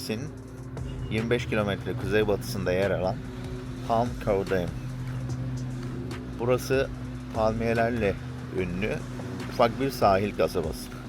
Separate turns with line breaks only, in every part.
Mersin 25 kilometre kuzeybatısında yer alan Palm Cove'dayım. Burası palmiyelerle ünlü ufak bir sahil kasabası.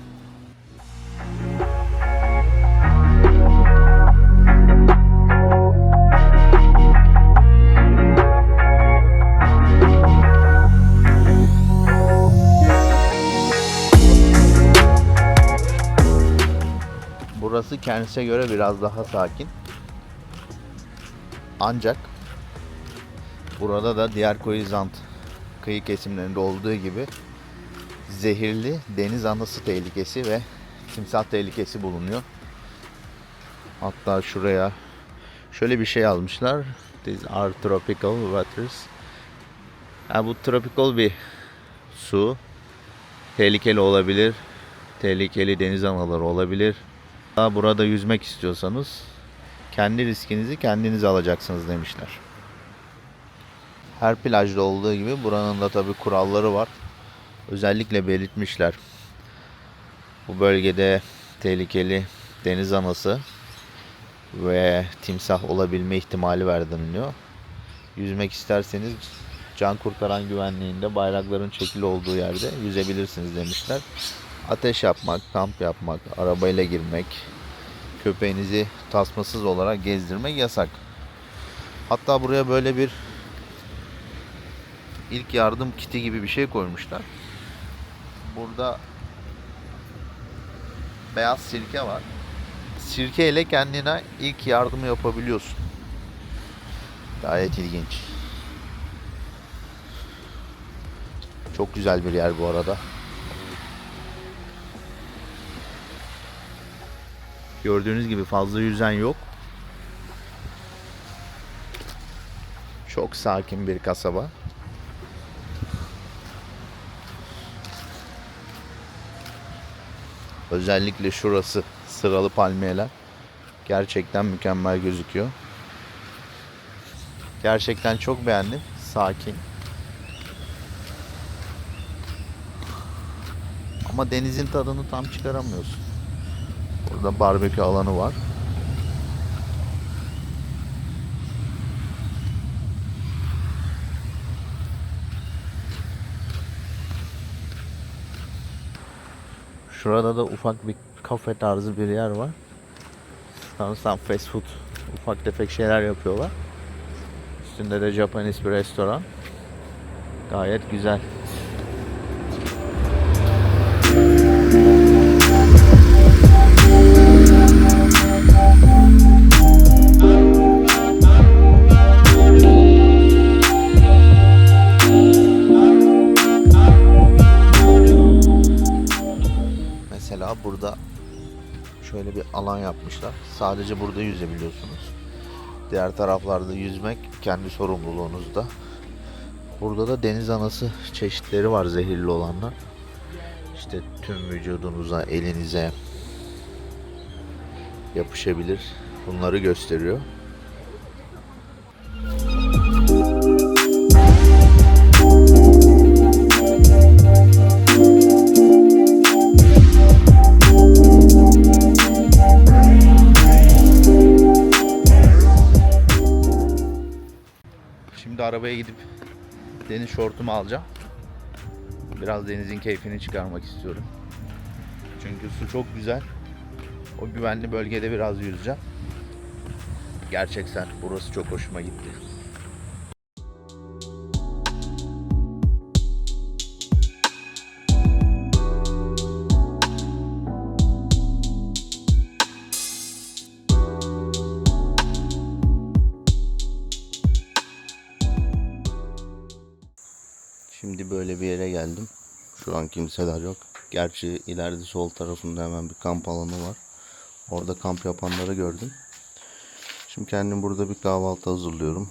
Kendisine göre biraz daha sakin. Ancak burada da diğer koyizant kıyı kesimlerinde olduğu gibi zehirli deniz anası tehlikesi ve timsah tehlikesi bulunuyor. Hatta şuraya şöyle bir şey almışlar. These are tropical waters. Ha, bu tropical bir su. Tehlikeli olabilir. Tehlikeli deniz anaları olabilir. Daha burada yüzmek istiyorsanız kendi riskinizi kendiniz alacaksınız demişler. Her plajda olduğu gibi buranın da tabi kuralları var. Özellikle belirtmişler. Bu bölgede tehlikeli deniz anası ve timsah olabilme ihtimali var deniliyor. Yüzmek isterseniz can kurtaran güvenliğinde bayrakların çekili olduğu yerde yüzebilirsiniz demişler. Ateş yapmak, kamp yapmak, arabayla girmek, köpeğinizi tasmasız olarak gezdirmek yasak. Hatta buraya böyle bir ilk yardım kiti gibi bir şey koymuşlar. Burada beyaz sirke var. Sirke ile kendine ilk yardımı yapabiliyorsun. Gayet ilginç. Çok güzel bir yer bu arada. Gördüğünüz gibi fazla yüzen yok. Çok sakin bir kasaba. Özellikle şurası sıralı palmiyeler gerçekten mükemmel gözüküyor. Gerçekten çok beğendim. Sakin. Ama denizin tadını tam çıkaramıyorsun. Burada barbekü alanı var. Şurada da ufak bir kafe tarzı bir yer var. Sanırsam fast food ufak tefek şeyler yapıyorlar. Üstünde de Japanese bir restoran. Gayet güzel. Yapmışlar. Sadece burada yüzebiliyorsunuz. Diğer taraflarda yüzmek kendi sorumluluğunuzda. Burada da deniz anası çeşitleri var zehirli olanlar. İşte tüm vücudunuza, elinize yapışabilir. Bunları gösteriyor. Arabaya gidip deniz şortumu alacağım. Biraz denizin keyfini çıkarmak istiyorum. Çünkü su çok güzel. O güvenli bölgede biraz yüzeceğim. Gerçekten burası çok hoşuma gitti. Şimdi böyle bir yere geldim. Şu an kimseler yok. Gerçi ileride sol tarafında hemen bir kamp alanı var. Orada kamp yapanları gördüm. Şimdi kendim burada bir kahvaltı hazırlıyorum.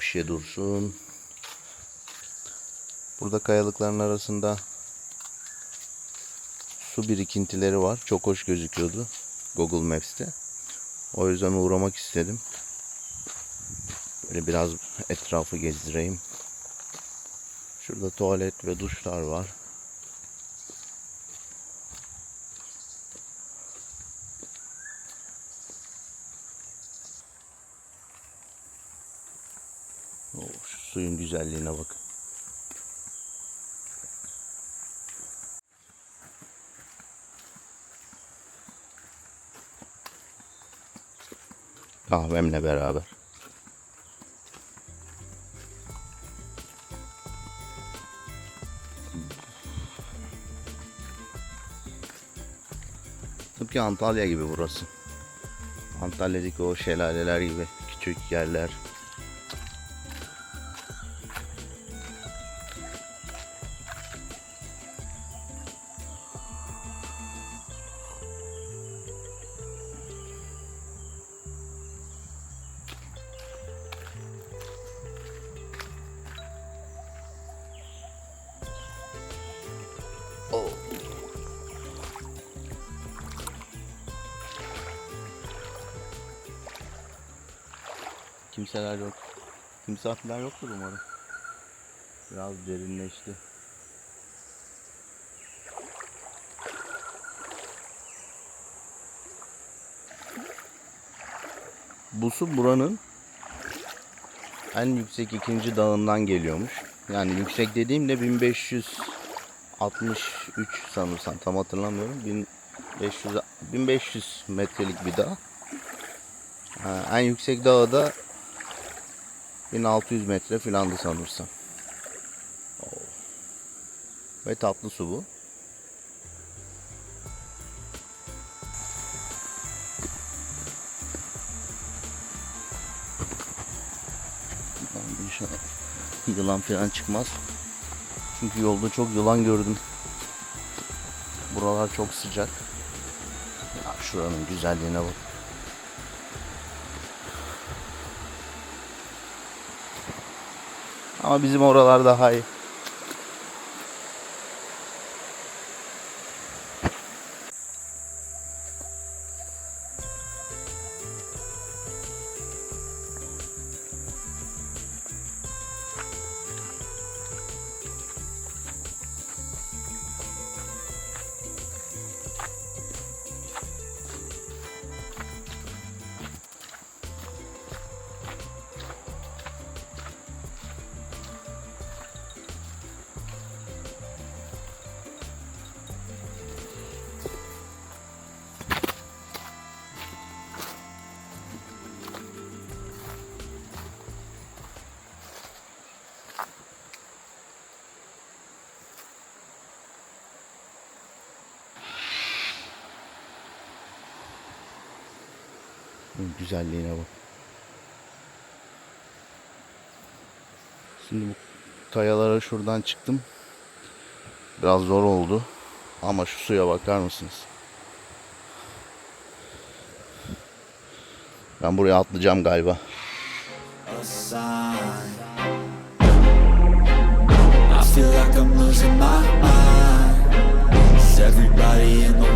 Bir şey dursun. Burada kayalıkların arasında su birikintileri var. Çok hoş gözüküyordu Google Maps'te. O yüzden uğramak istedim. Böyle biraz etrafı gezdireyim. Şurada tuvalet ve duşlar var. Oh, şu suyun güzelliğine bakın. Kahvemle beraber. Antalya gibi burası. Antalya'daki o şelaleler gibi küçük yerler. Kimseler yok. Timsahlar yoktur umarım. Biraz derinleşti. Bu su buranın en yüksek ikinci dağından geliyormuş. Yani yüksek dediğimde 1563 sanırsam tam hatırlamıyorum. 1500 1500 metrelik bir dağ. Ha, en yüksek dağı da 1600 metre filandı sanırsam. Ve tatlı su bu. İnşallah yılan falan çıkmaz. Çünkü yolda çok yılan gördüm. Buralar çok sıcak. Ya şuranın güzelliğine bak. Ama bizim oralar daha iyi. Güzelliğine bak. Şimdi bu kayalara şuradan çıktım. Biraz zor oldu. Ama şu suya bakar mısınız? Ben buraya atlayacağım galiba.
I feel like I'm losing my mind. Is everybody in the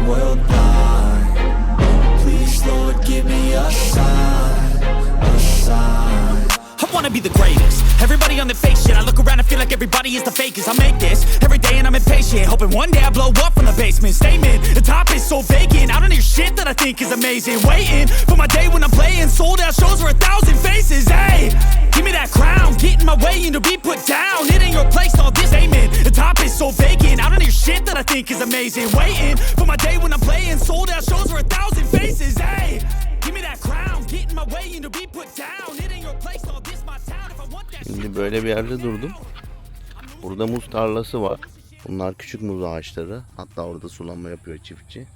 like everybody is the fakest. I make this every day and I'm impatient. Hoping one day I blow up from the basement. Statement, the top is so vacant. I don't hear shit that I think is amazing. Waiting for my day when I'm playing. Sold out shows for a thousand faces. Hey, give me that crown. Get in my way and to be put down. It ain't your place, all this aiming. The top is so vacant. I don't hear shit that I think is amazing. Waiting for my day when I'm playing. Sold out shows for a thousand faces. Hey, give me that crown. Get in my way and to be put down. It ain't your place, all this my town. If I want that
Şimdi böyle bir yerde durdum. Burada muz tarlası var. Bunlar küçük muz ağaçları. Hatta orada sulama yapıyor çiftçi.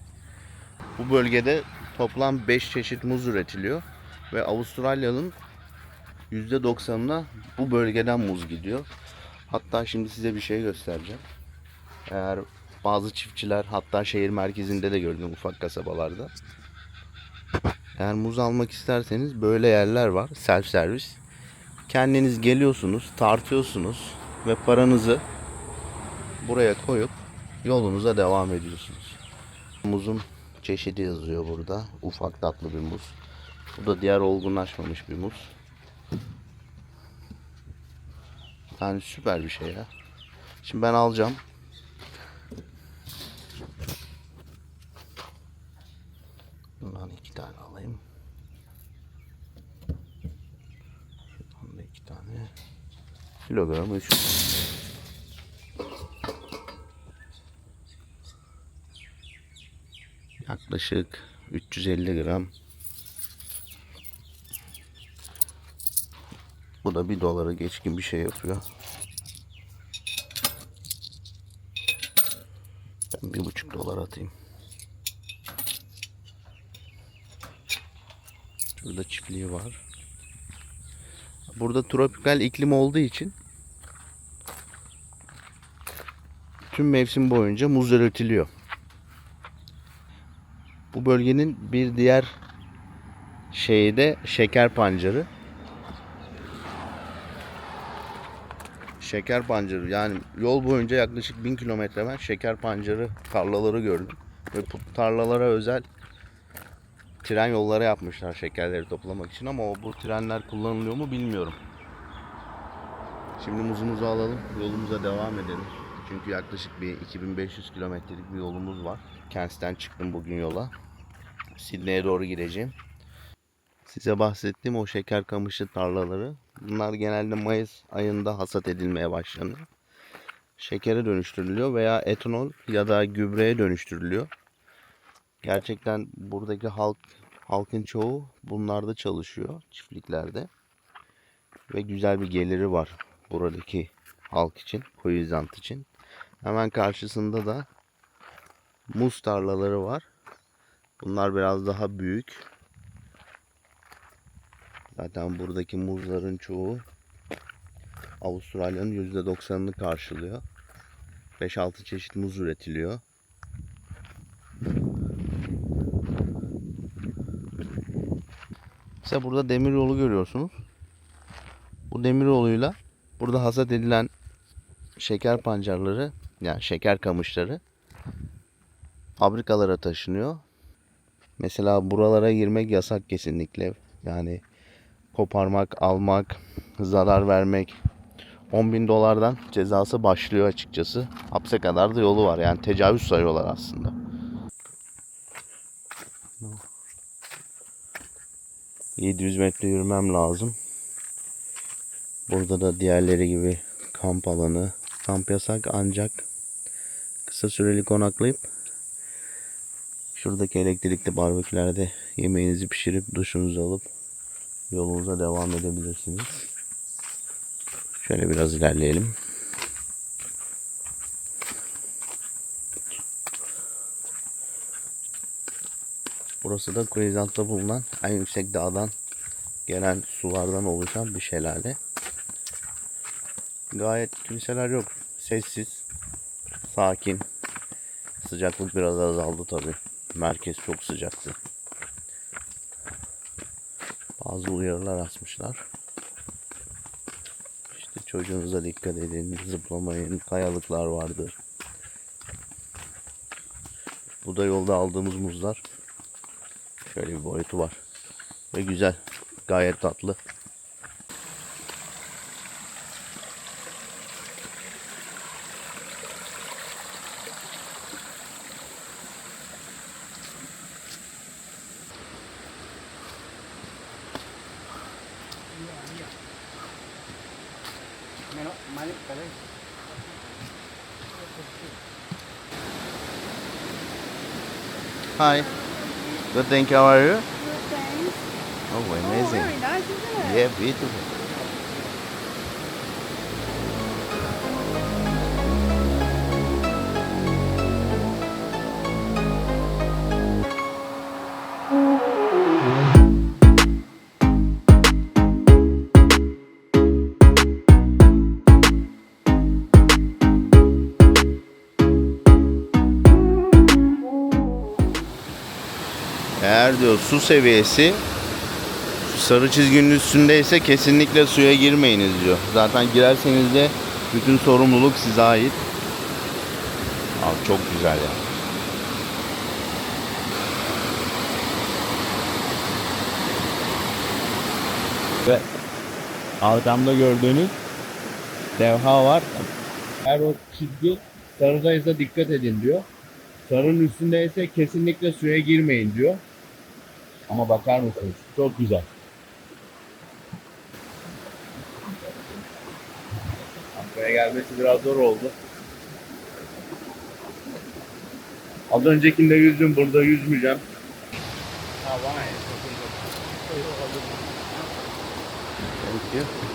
Bu bölgede toplam 5 çeşit muz üretiliyor. Ve Avustralya'nın %90'ına bu bölgeden muz gidiyor. Hatta şimdi size bir şey göstereceğim. Eğer bazı çiftçiler hatta şehir merkezinde de gördüm ufak kasabalarda. Eğer muz almak isterseniz böyle yerler var. Self servis. Kendiniz geliyorsunuz, tartıyorsunuz ve paranızı buraya koyup yolunuza devam ediyorsunuz. Muzun çeşidi yazıyor burada. Ufak tatlı bir muz. Bu da diğer olgunlaşmamış bir muz. Yani süper bir şey ya. Şimdi ben alacağım. Bundan iki tane alayım. Şuradan da iki tane. Kilogram 3. Yaklaşık 350 gram. Bu da bir dolara geçkin bir şey yapıyor. Ben bir buçuk dolar atayım. Şurada çiftliği var. Burada tropikal iklim olduğu için tüm mevsim boyunca muz üretiliyor. Bu bölgenin bir diğer şeyi de şeker pancarı. Şeker pancarı yani yol boyunca yaklaşık 1000 kilometre ben şeker pancarı tarlaları gördüm. Ve bu tarlalara özel tren yolları yapmışlar şekerleri toplamak için ama o bu trenler kullanılıyor mu bilmiyorum. Şimdi muzumuzu alalım, yolumuza devam edelim. Çünkü yaklaşık bir 2500 kilometrelik bir yolumuz var. Kent'ten çıktım bugün yola. Sydney'e doğru gideceğim. Size bahsettiğim o şeker kamışı tarlaları. Bunlar genelde Mayıs ayında hasat edilmeye başlanıyor. Şekere dönüştürülüyor veya etanol ya da gübreye dönüştürülüyor. Gerçekten buradaki halk halkın çoğu bunlarda çalışıyor çiftliklerde. Ve güzel bir geliri var buradaki halk için, Koyuzant için. Hemen karşısında da muz tarlaları var. Bunlar biraz daha büyük. Zaten buradaki muzların çoğu Avustralya'nın %90'ını karşılıyor. 5-6 çeşit muz üretiliyor. Mesela burada demir yolu görüyorsunuz. Bu demir yoluyla burada hasat edilen şeker pancarları yani şeker kamışları fabrikalara taşınıyor. Mesela buralara girmek yasak kesinlikle. Yani koparmak, almak, zarar vermek 10 bin dolardan cezası başlıyor açıkçası. Hapse kadar da yolu var. Yani tecavüz sayıyorlar aslında. ...700 metre yürümem lazım. Burada da diğerleri gibi kamp alanı. Kamp yasak ancak kısa süreli konaklayıp şuradaki elektrikli barbekülerde yemeğinizi pişirip duşunuzu alıp yolunuza devam edebilirsiniz. Şöyle biraz ilerleyelim. Burası da Queensland'da bulunan en yüksek dağdan gelen sulardan oluşan bir şelale. Gayet kimseler yok. Sessiz, sakin. Sıcaklık biraz azaldı tabi. Merkez çok sıcaktı. Bazı uyarılar asmışlar. İşte çocuğunuza dikkat edin, zıplamayın, kayalıklar vardır. Bu da yolda aldığımız muzlar. Şöyle bir boyutu var. Ve güzel. Gayet tatlı. Hi. Good, thank you. How are you?
Thanks.
Oh,
Oh,
amazing.
very nice, isn't it?
Yeah, beautiful. Diyor su seviyesi sarı çizginin üstündeyse kesinlikle suya girmeyiniz diyor. Zaten girerseniz de bütün sorumluluk size ait. Abi çok güzel ya.
Ve arkamda gördüğünüz levha var. Eğer o çizgi sarıdaysa dikkat edin diyor. Sarının üstündeyse kesinlikle suya girmeyin diyor. Ama bakar mısınız? Çok güzel. Buraya gelmesi biraz zor oldu. Az öncekinde yüzdüm, burada yüzmeyeceğim.
Thank you.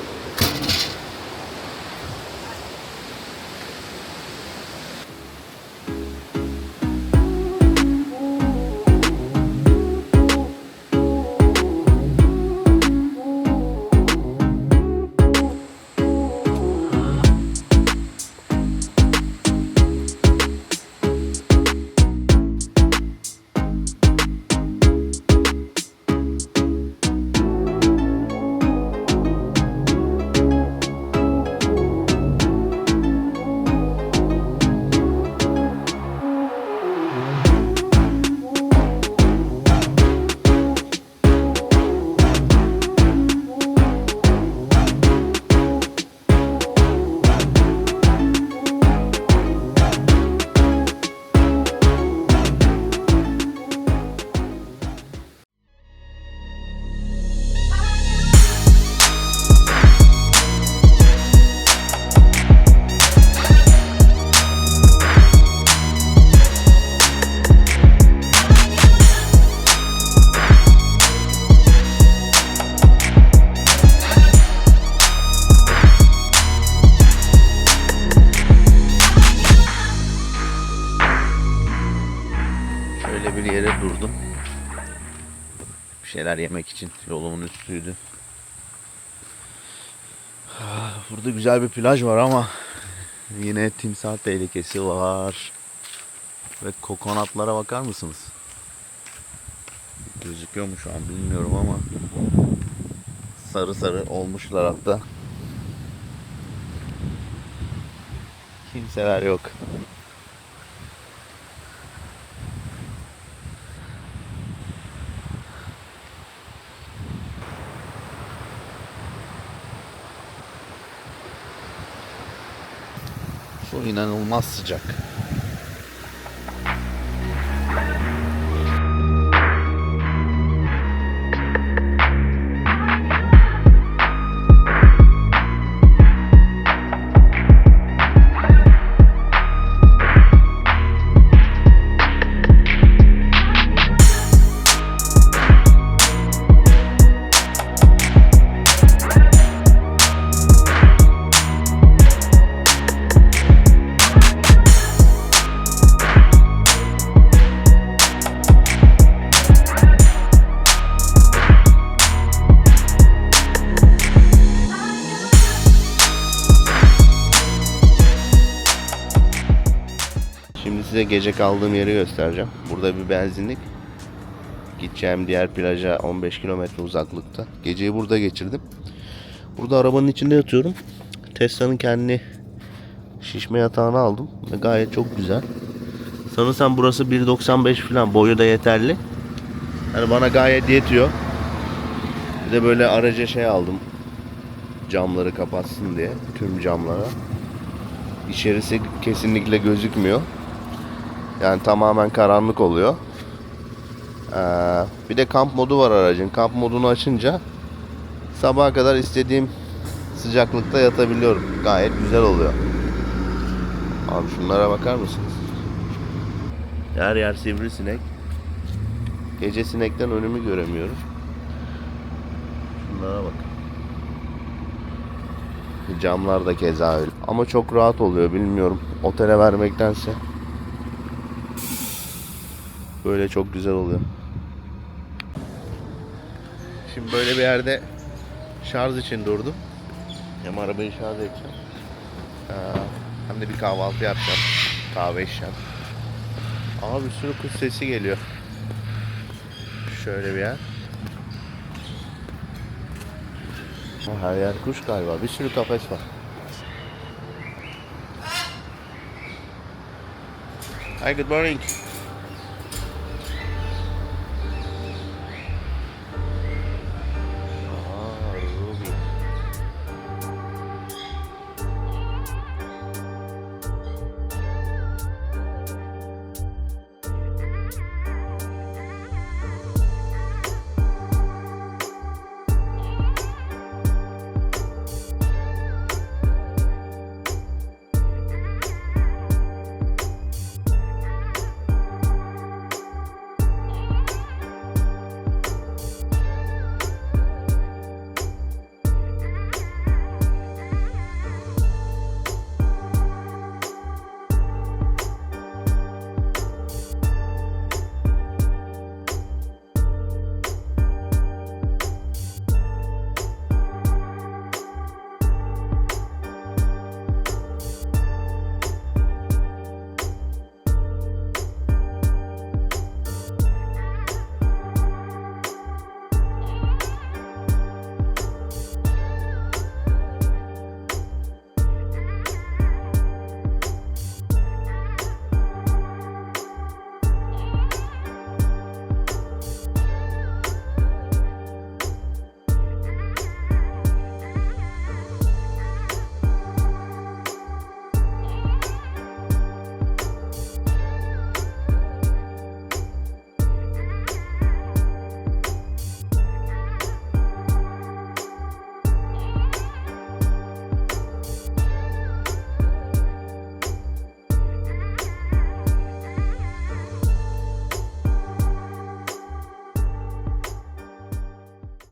Şöyle bir yere durdum. Bir şeyler yemek için yolumun üstüydü. Ah, Burada güzel bir plaj var ama yine timsah tehlikesi var. Ve kokonatlara bakar mısınız? Gözüküyor mu şu an bilmiyorum ama sarı sarı olmuşlar hatta. Kimseler yok. İnanılmaz sıcak. Size gece kaldığım yeri göstereceğim. Burada bir benzinlik. Gideceğim diğer plaja 15 kilometre uzaklıkta. Geceyi burada geçirdim. Burada arabanın içinde yatıyorum. Tesla'nın kendi şişme yatağını aldım. Ve gayet çok güzel. Sanırsam burası 1.95 falan. Boyu da yeterli. Yani bana gayet yetiyor. Bir de böyle araca şey aldım. Camları kapatsın diye. Tüm camlara. İçerisi kesinlikle gözükmüyor. Yani tamamen karanlık oluyor. Ee, bir de kamp modu var aracın. Kamp modunu açınca sabaha kadar istediğim sıcaklıkta yatabiliyorum. Gayet güzel oluyor. Abi şunlara bakar mısınız? Her yer sivrisinek. Gece sinekten önümü göremiyorum. Şunlara bak. Camlar da keza öyle. Ama çok rahat oluyor bilmiyorum. Otele vermektense. Böyle çok güzel oluyor. Şimdi böyle bir yerde şarj için durdum. Hem arabayı şarj edeceğim. Ee, hem de bir kahvaltı yapacağım. Kahve içeceğim. Abi bir sürü kuş sesi geliyor. Şöyle bir yer. Her yer kuş galiba. Bir sürü kafes var. Hi, good morning.